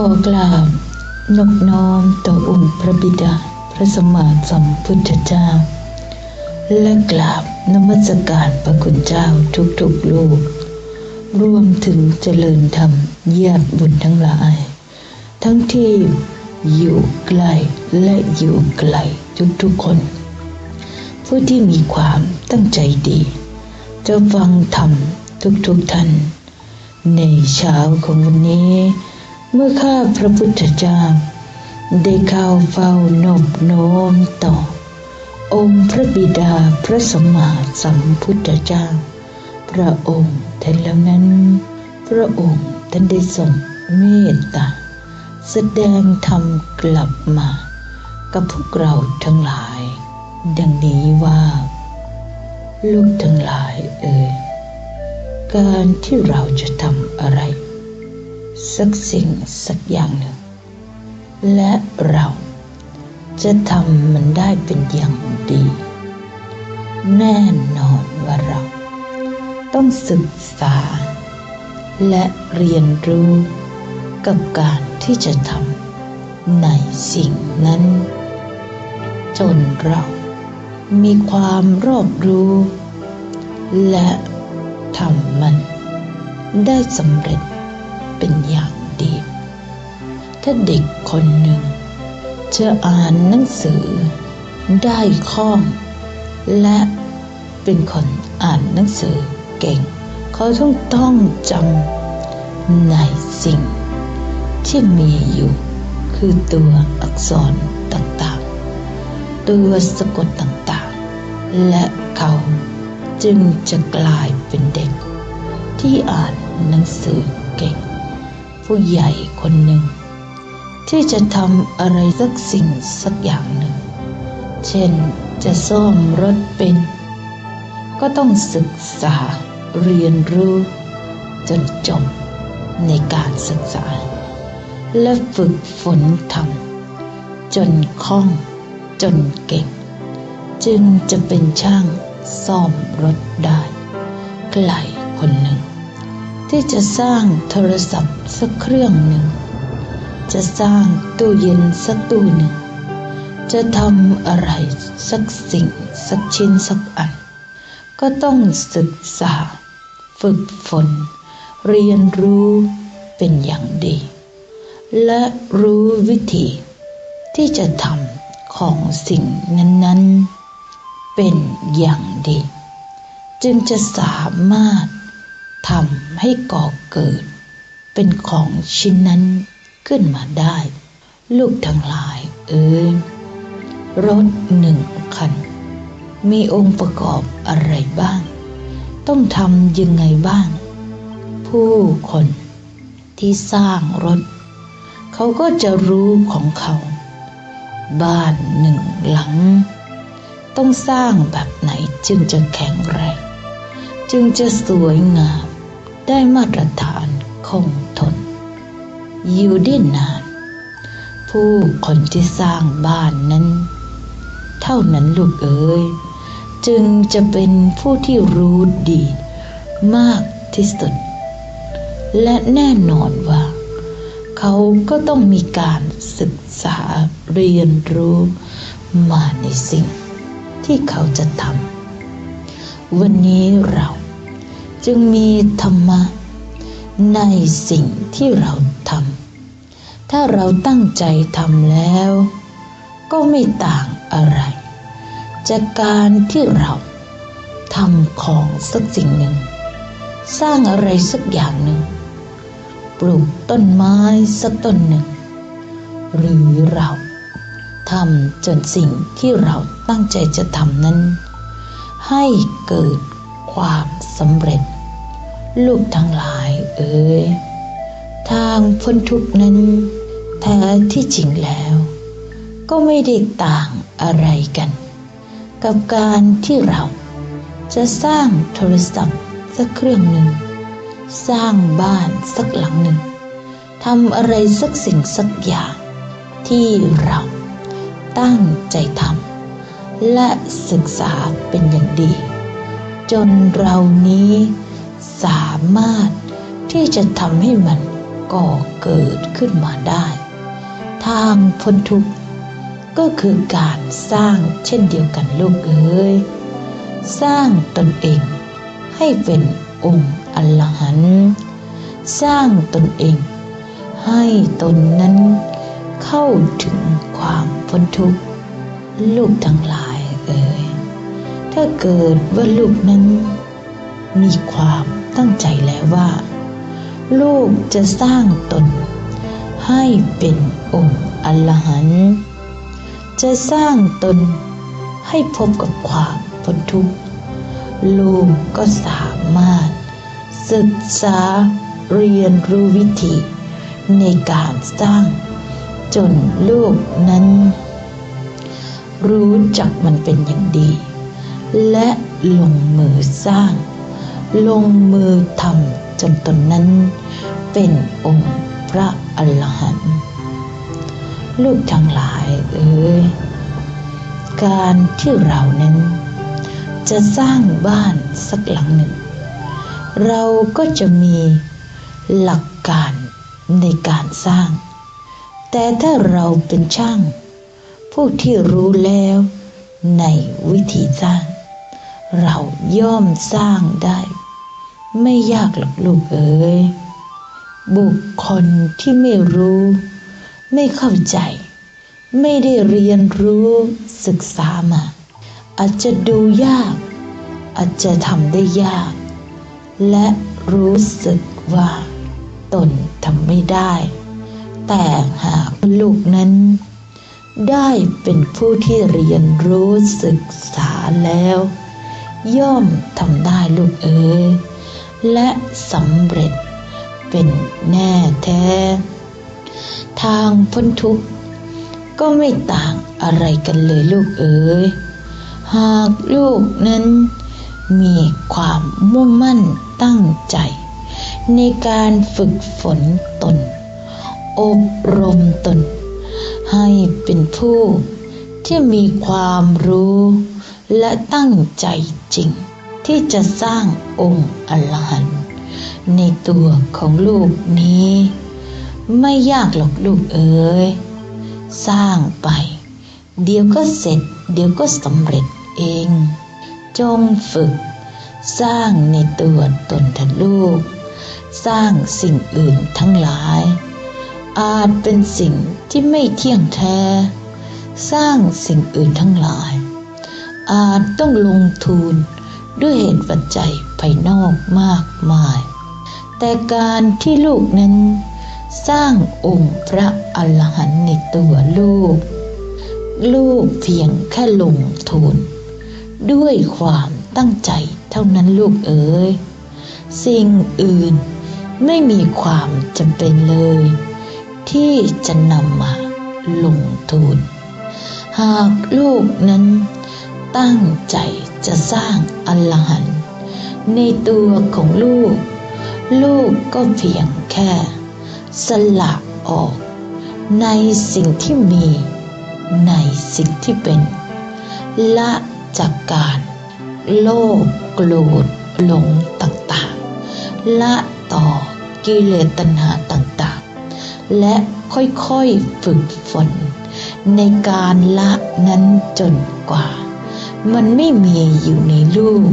ขอกราบนบน้อมต่อองค์พระบิดาพระสมมาสัมพุทธเจ้า และกราบนมัสการพระคุณเจ้าทุกๆลูกรวมถึงเจริญธรรมญาติบุญทั้งหลาย ทั้งที่อยู่ไกลและอยู่ไกลทุกๆคน ผู้ที่มีความตั้งใจดี จะฟังธรรมทุกๆท่าน ในเช้าของวันนี้ เมื่อข้าพระพุทธเจ้าได้เข้าเฝ้านบน้อมต่อ องค์พระบิดาพระสมมาสัมพุทธเจ้า พระองค์ท่านแล้วนั้น พระองค์ท่านได้ทรงเมตตาแสดงธรรมกลับมา กับพวกเราทั้งหลาย ดังนี้ว่าลูกทั้งหลายเอ่ยการที่เราจะทำอะไร สักสิ่งสักอย่างหนึ่ง และเราจะทำมันได้เป็นอย่างดี แน่นอนว่าเรา ต้องศึกษา และเรียนรู้กับการที่จะทำในสิ่งนั้น จนเรามีความรอบรู้ และทำมันได้สำเร็จ เป็นอย่างดี ถ้าเด็กคนหนึ่งจะอ่านหนังสือได้คล่อง และเป็นคนอ่านหนังสือเก่ง เขาต้องต้องจำในสิ่ง ที่มีอยู่คือตัวอักษรต่างๆ ตัวสะกดต่างๆ และเขาจึงจะกลายเป็นเด็ก ที่อ่านหนังสือเก่ง ผู้ใหญ่คนหนึ่ง ที่จะทำอะไรสักสิ่งสักอย่างหนึ่ง เช่นจะซ่อมรถเป็น ก็ต้องศึกษาเรียนรู้ จนจบในการศึกษา และฝึกฝนทำจนคล่องจนเก่ง จึงจะเป็นช่างซ่อมรถได้ใครคนหนึ่ง ที่จะสร้างโทรศัพท์สักเครื่องหนึ่ง จะสร้างตู้เย็นสักตู้หนึ่ง จะทำอะไรสักสิ่งสักชิ้นสักอัน ก็ต้องศึกษา ฝึกฝน เรียนรู้เป็นอย่างดี และรู้วิธี ที่จะทำของสิ่งนั้น ๆ เป็นอย่างดี จึงจะสามารถ ทำให้ก่อเกิด เป็นของชิ้นนั้นขึ้นมาได้ ลูกทั้งหลายเอ่ยรถหนึ่งคัน มีองค์ประกอบอะไรบ้าง ต้องทำยังไงบ้าง ผู้คนที่สร้างรถ เขาก็จะรู้ของเขา บ้านหนึ่งหลัง ต้องสร้างแบบไหนจึงจะแข็งแรงจึงจะสวยงาม ได้มาตรฐานคงทน อยู่ได้นาน ผู้คนที่สร้างบ้านนั้น เท่านั้นลูกเอ๋ยจึงจะเป็นผู้ที่รู้ดีมากที่สุด และแน่นอนว่า เขาก็ต้องมีการศึกษาเรียนรู้มาในสิ่งที่เขาจะทำวันนี้เรา จึงมีธรรมะ ในสิ่งที่เราทำถ้าเราตั้งใจทำแล้ว ก็ไม่ต่างอะไร จากการที่เราทำของสักสิ่งหนึ่ง สร้างอะไรสักอย่างหนึ่ง ปลูกต้นไม้สักต้นหนึ่ง หรือเราทำจนสิ่งที่เราตั้งใจจะทำนั้น ให้เกิด ความสำเร็จ ลูกทั้งหลายเอ๋ยทางพ้นทุกนั้น แท้ที่จริงแล้ว ก็ไม่ได้ต่างอะไรกัน กับการที่เราจะสร้างโทรศัพท์สักเครื่องหนึ่ง สร้างบ้านสักหลังหนึ่งทำอะไรสักสิ่งสักอย่าง ที่เราตั้งใจทำและศึกษาเป็นอย่างดี จนเรานี้สามารถที่จะทำให้มันก่อเกิดขึ้นมาได้ ทางพ้นทุกข์ก็คือการสร้างเช่นเดียวกันลูกเอ๋ยสร้างตนเองให้เป็นองค์อรหันต์สร้างตนเอง ให้ตนนั้นเข้าถึงความพ้นทุกข์ลูกทั้งหลายเอ่ย ถ้าเกิดว่าลูกนั้น มีความตั้งใจแล้วว่า ลูกจะสร้างตน ให้เป็นองค์อรหันต์จะสร้างตนให้พบกับความพ้นทุกข์ลูกก็สามารถ ศึกษาเรียนรู้วิธี ในการสร้าง จนลูกนั้น รู้จักมันเป็นอย่างดี และลงมือสร้าง ลงมือทำจนตนนั้น เป็นองค์พระอรหันต์ลูกทั้งหลายเอ้ยการที่เรานั้น จะสร้างบ้านสักหลังหนึ่ง เราก็จะมีหลักการในการสร้าง แต่ถ้าเราเป็นช่าง ผู้ที่รู้แล้วในวิธีสร้าง เราย่อมสร้างได้ ไม่ยากหรอกลูกเอ๋ยบุคคลที่ไม่รู้ ไม่เข้าใจ ไม่ได้เรียนรู้ศึกษามา อาจจะดูยาก อาจจะทำได้ยาก และรู้สึกว่าตนทำไม่ได้ แต่หากลูกนั้น ได้เป็นผู้ที่เรียนรู้ศึกษาแล้ว ย่อมทำได้ลูกเอ๋ยและสำเร็จเป็นแน่แท้ ทางพ้นทุกข์ก็ไม่ต่างอะไรกันเลยลูกเอ๋ยหากลูกนั้นมีความมุ่งมั่นตั้งใจ ในการฝึกฝนตน อบรมตน ให้เป็นผู้ที่มีความรู้ และตั้งใจจริง ที่จะสร้างองค์อรหันต์ในตัวของลูกนี้ ไม่ยากหรอกลูกเอ๋ยสร้างไป เดี๋ยวก็เสร็จ เดี๋ยวก็สำเร็จเอง จงฝึก สร้างในตัวตนทลูก สร้างสิ่งอื่นทั้งหลาย อาจเป็นสิ่งที่ไม่เที่ยงแท้ สร้างสิ่งอื่นทั้งหลาย อาจต้องลงทุนด้วยเหตุปัจจัยภายนอกมากมาย แต่การที่ลูกนั้นสร้างองค์พระอรหันต์ในตัวลูก ลูกเพียงแค่ลงทุนด้วยความตั้งใจเท่านั้นลูกเอ๋ยสิ่งอื่นไม่มีความจำเป็นเลย ที่จะนำมาลงทุน หากลูกนั้น ตั้งใจจะสร้างอรหันต์ในตัวของลูก ลูกก็เพียงแค่ สละออก ในสิ่งที่มี ในสิ่งที่เป็น ละจากการโลภโกรธหลงต่างๆ ละต่อกิเลสตัณหาต่างๆ และค่อยๆฝึกฝนในการละนั้นจนกว่า มันไม่มีอยู่ในลูก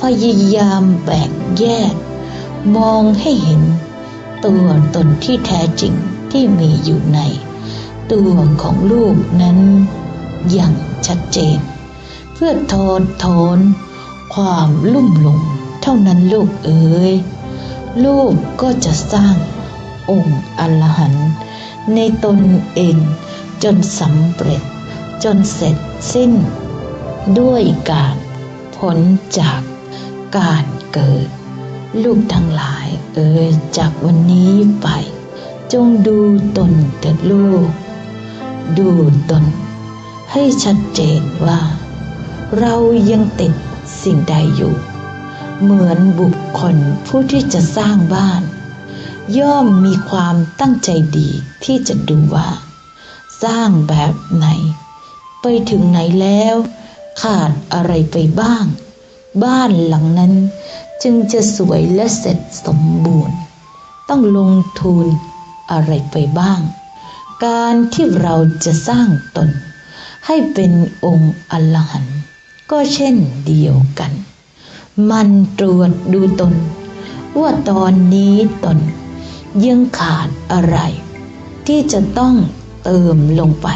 พยายามแบ่งแยก มองให้เห็น ตัวตนที่แท้จริงที่มีอยู่ใน ตัวของลูกนั้น อย่างชัดเจน เพื่อทอนทอนความลุ่มหลงเท่านั้นลูกเอ๋ยลูกก็จะสร้างองค์อรหันต์ในตนเองจนสำเร็จจนเสร็จสิ้น ด้วยการผลจากการเกิด ลูกทั้งหลายเอ่ยจากวันนี้ไป จงดูตนเถิดลูก ดูตน ให้ชัดเจนว่า เรายังติดสิ่งใดอยู่ เหมือนบุคคลผู้ที่จะสร้างบ้าน ย่อมมีความตั้งใจดีที่จะดูว่า สร้างแบบไหน ไปถึงไหนแล้ว ขาดอะไรไปบ้าง บ้านหลังนั้นจึงจะสวยและเสร็จสมบูรณ์ ต้องลงทุนอะไรไปบ้าง การที่เราจะสร้างตน ให้เป็นองค์อรหันต์ก็เช่นเดียวกัน มันตรวจดูตน ว่าตอนนี้ตนยังขาดอะไร ที่จะต้องเติมลงไป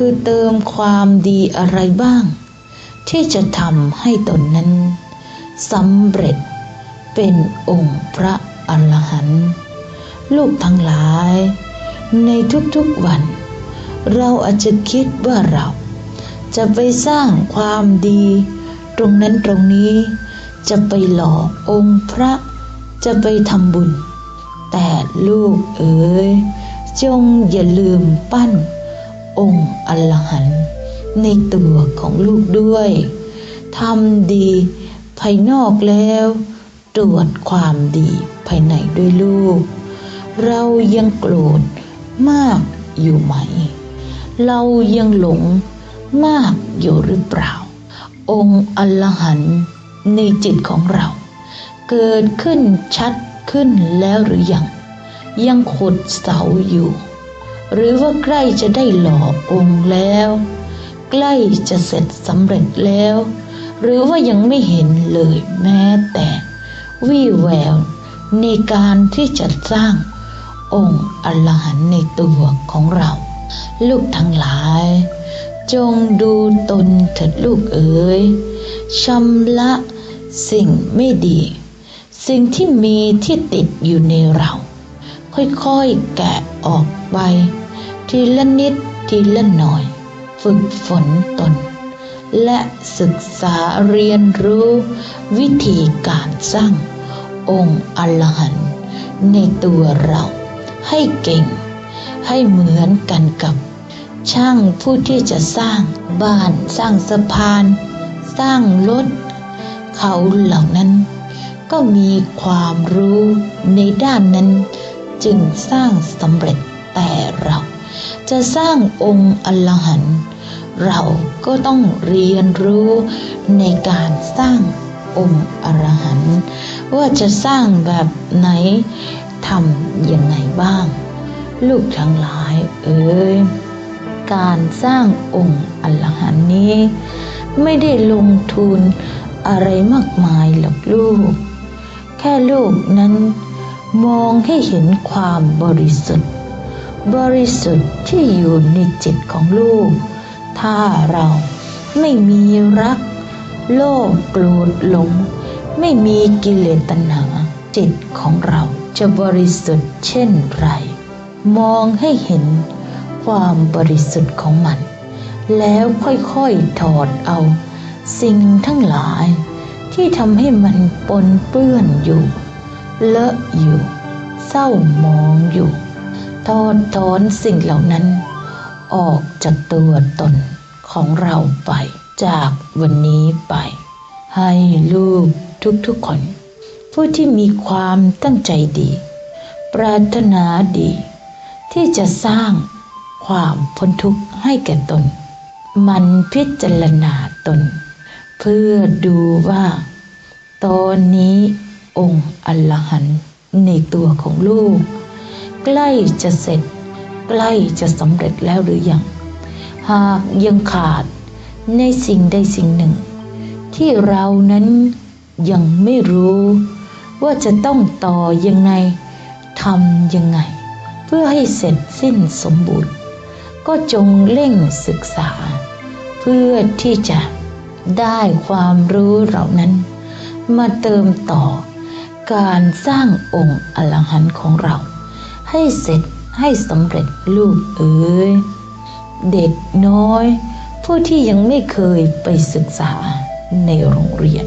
คือเติมความดีอะไรบ้าง ที่จะทำให้ตนนั้นสำเร็จเป็นองค์พระอรหันต์ลูกทั้งหลาย ในทุกๆวัน เราอาจจะคิดว่าเรา จะไปสร้างความดี ตรงนั้นตรงนี้ จะไปหล่อองค์พระ จะไปทำบุญ แต่ลูกเอ๋ยจงอย่าลืมปั้น องค์อรหันต์ในตัวของลูกด้วยทำดีภายนอกแล้ว ตรวจความดีภายในด้วยลูก เรายังโกรธมากอยู่ไหม เรายังหลงมากอยู่หรือเปล่า องค์อรหันต์ในจิตของเรา เกิดขึ้นชัดขึ้นแล้วหรือยัง ยังขดเสาอยู่ หรือว่าใกล้จะได้หล่อองค์แล้ว ใกล้จะเสร็จสำเร็จแล้ว หรือว่ายังไม่เห็นเลยแม้แต่ วี่แววในการที่จะสร้างองค์อรหันในตัวของเรา ลูกทั้งหลาย จงดูตนเถิดลูกเอ๋ยชำระสิ่งไม่ดี สิ่งที่มีที่ติดอยู่ในเรา ค่อยๆแกะออกไป ทีละนิดทีละหน่อย ฝึกฝนตน และศึกษาเรียนรู้ วิธีการสร้าง องค์อรหันต์ในตัวเราให้เก่ง ให้เหมือนกันกับ ช่างผู้ที่จะสร้างบ้านสร้างสะพาน สร้างรถเขาเหล่านั้น ก็มีความรู้ในด้านนั้น จึงสร้างสำเร็จแต่เรา จะสร้างองค์อรหันต์เราก็ต้องเรียนรู้ในการสร้างองค์อรหันต์ว่าจะสร้างแบบไหนทำยังไงบ้าง ลูกทั้งหลายเอ๋ยการสร้างองค์อรหันต์นี้ ไม่ได้ลงทุนอะไรมากมายหรอกลูก แค่ลูกนั้น มองให้เห็นความบริสุทธิ์ บริสุทธิ์ที่อยู่ในจิตของลูก ถ้าเราไม่มีรัก โลภโกรธหลง ไม่มีกิเลสตัณหา จิตของเราจะบริสุทธิ์เช่นไร มองให้เห็นความบริสุทธิ์ของมัน แล้วค่อยๆถอดเอา สิ่งทั้งหลายที่ทำให้มันปนเปื้อนอยู่ เลอะอยู่ เศร้ามองอยู่ถอดถอนสิ่งเหล่านั้น ออกจากตัวตนของเราไป จากวันนี้ไป ให้ลูกทุกๆคน ผู้ที่มีความตั้งใจดี ปรารถนาดี ที่จะสร้างความพ้นทุกข์ให้แก่ตน มันพิจารณาตน เพื่อดูว่า ตอนนี้ องค์อรหันในตัวของลูก ใกล้จะเสร็จ ใกล้จะสำเร็จแล้วหรือยัง หากยังขาดในสิ่งใดสิ่งหนึ่ง ที่เรานั้นยังไม่รู้ ว่าจะต้องต่อยังไงทำยังไง เพื่อให้เสร็จสิ้นสมบูรณ์ ก็จงเร่งศึกษา เพื่อที่จะได้ความรู้เหล่านั้น มาเติมต่อ การสร้างองค์อรหันต์ของเรา ให้เสร็จให้สำเร็จลูกเอ๋ยเด็กน้อย ผู้ที่ยังไม่เคยไปศึกษาในโรงเรียน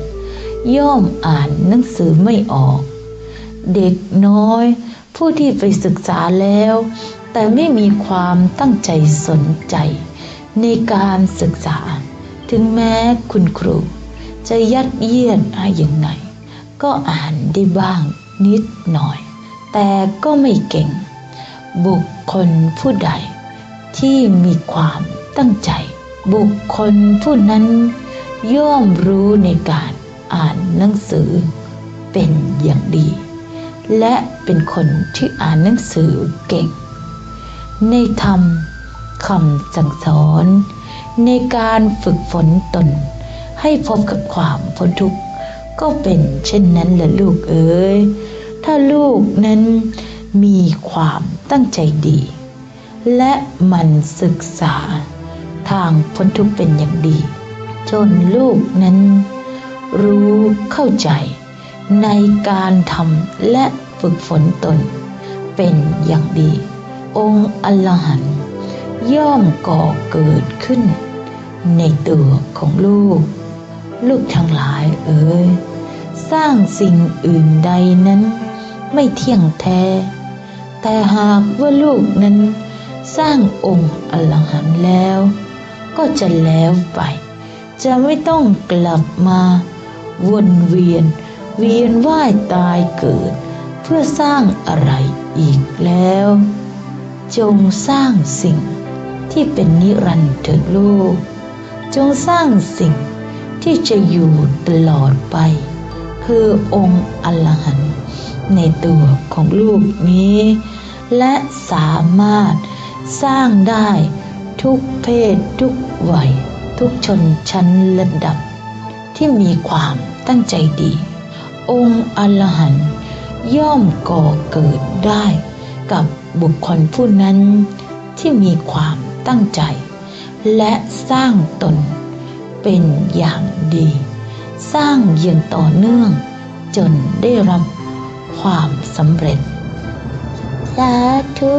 ย่อมอ่านหนังสือไม่ออก เด็กน้อย ผู้ที่ไปศึกษาแล้ว แต่ไม่มีความตั้งใจสนใจ ในการศึกษา ถึงแม้คุณครู จะยัดเยียดให้ยังไง ก็อ่านได้บ้างนิดหน่อย แต่ก็ไม่เก่ง บุคคลผู้ใด ที่มีความตั้งใจ บุคคลผู้นั้น ย่อมรู้ในการอ่านหนังสือเป็นอย่างดี และเป็นคนที่อ่านหนังสือเก่ง ในธรรมคำสั่งสอน ในการฝึกฝนตนให้พบกับความพ้นทุกข์ ก็เป็นเช่นนั้นแหละลูกเอ๋ยถ้าลูกนั้นมีความตั้งใจดี และมันศึกษาทางพ้นทุกข์เป็นอย่างดี จนลูกนั้น รู้เข้าใจในการทำและฝึกฝนตน เป็นอย่างดี องค์อรหันต์ย่อมก่อเกิดขึ้น ในตัวของลูก ลูกทั้งหลายเอ๋ย สร้างสิ่งอื่นใดนั้น ไม่เที่ยงแท้ แต่หากว่าลูกนั้น สร้างองค์อรหันต์แล้ว ก็จะแล้วไป จะไม่ต้องกลับมาวนเวียน เวียนว่ายตายเกิด เพื่อสร้างอะไรอีกแล้ว จงสร้างสิ่งที่เป็นนิรันดร์เถิดลูก จงสร้างสิ่งที่จะอยู่ตลอดไป คือองค์อรหันต์ในตัวของลูกนี้ และสามารถสร้างได้ทุกเพศทุกวัย ทุกชนชั้นระดับ ที่มีความตั้งใจดี องค์อรหันต์ย่อมก่อเกิดได้กับบุคคลผู้นั้นที่มีความตั้งใจ และสร้างตนเป็นอย่างดี สร้างอย่างต่อเนื่อง จนได้รับความสำเร็จ สาธุ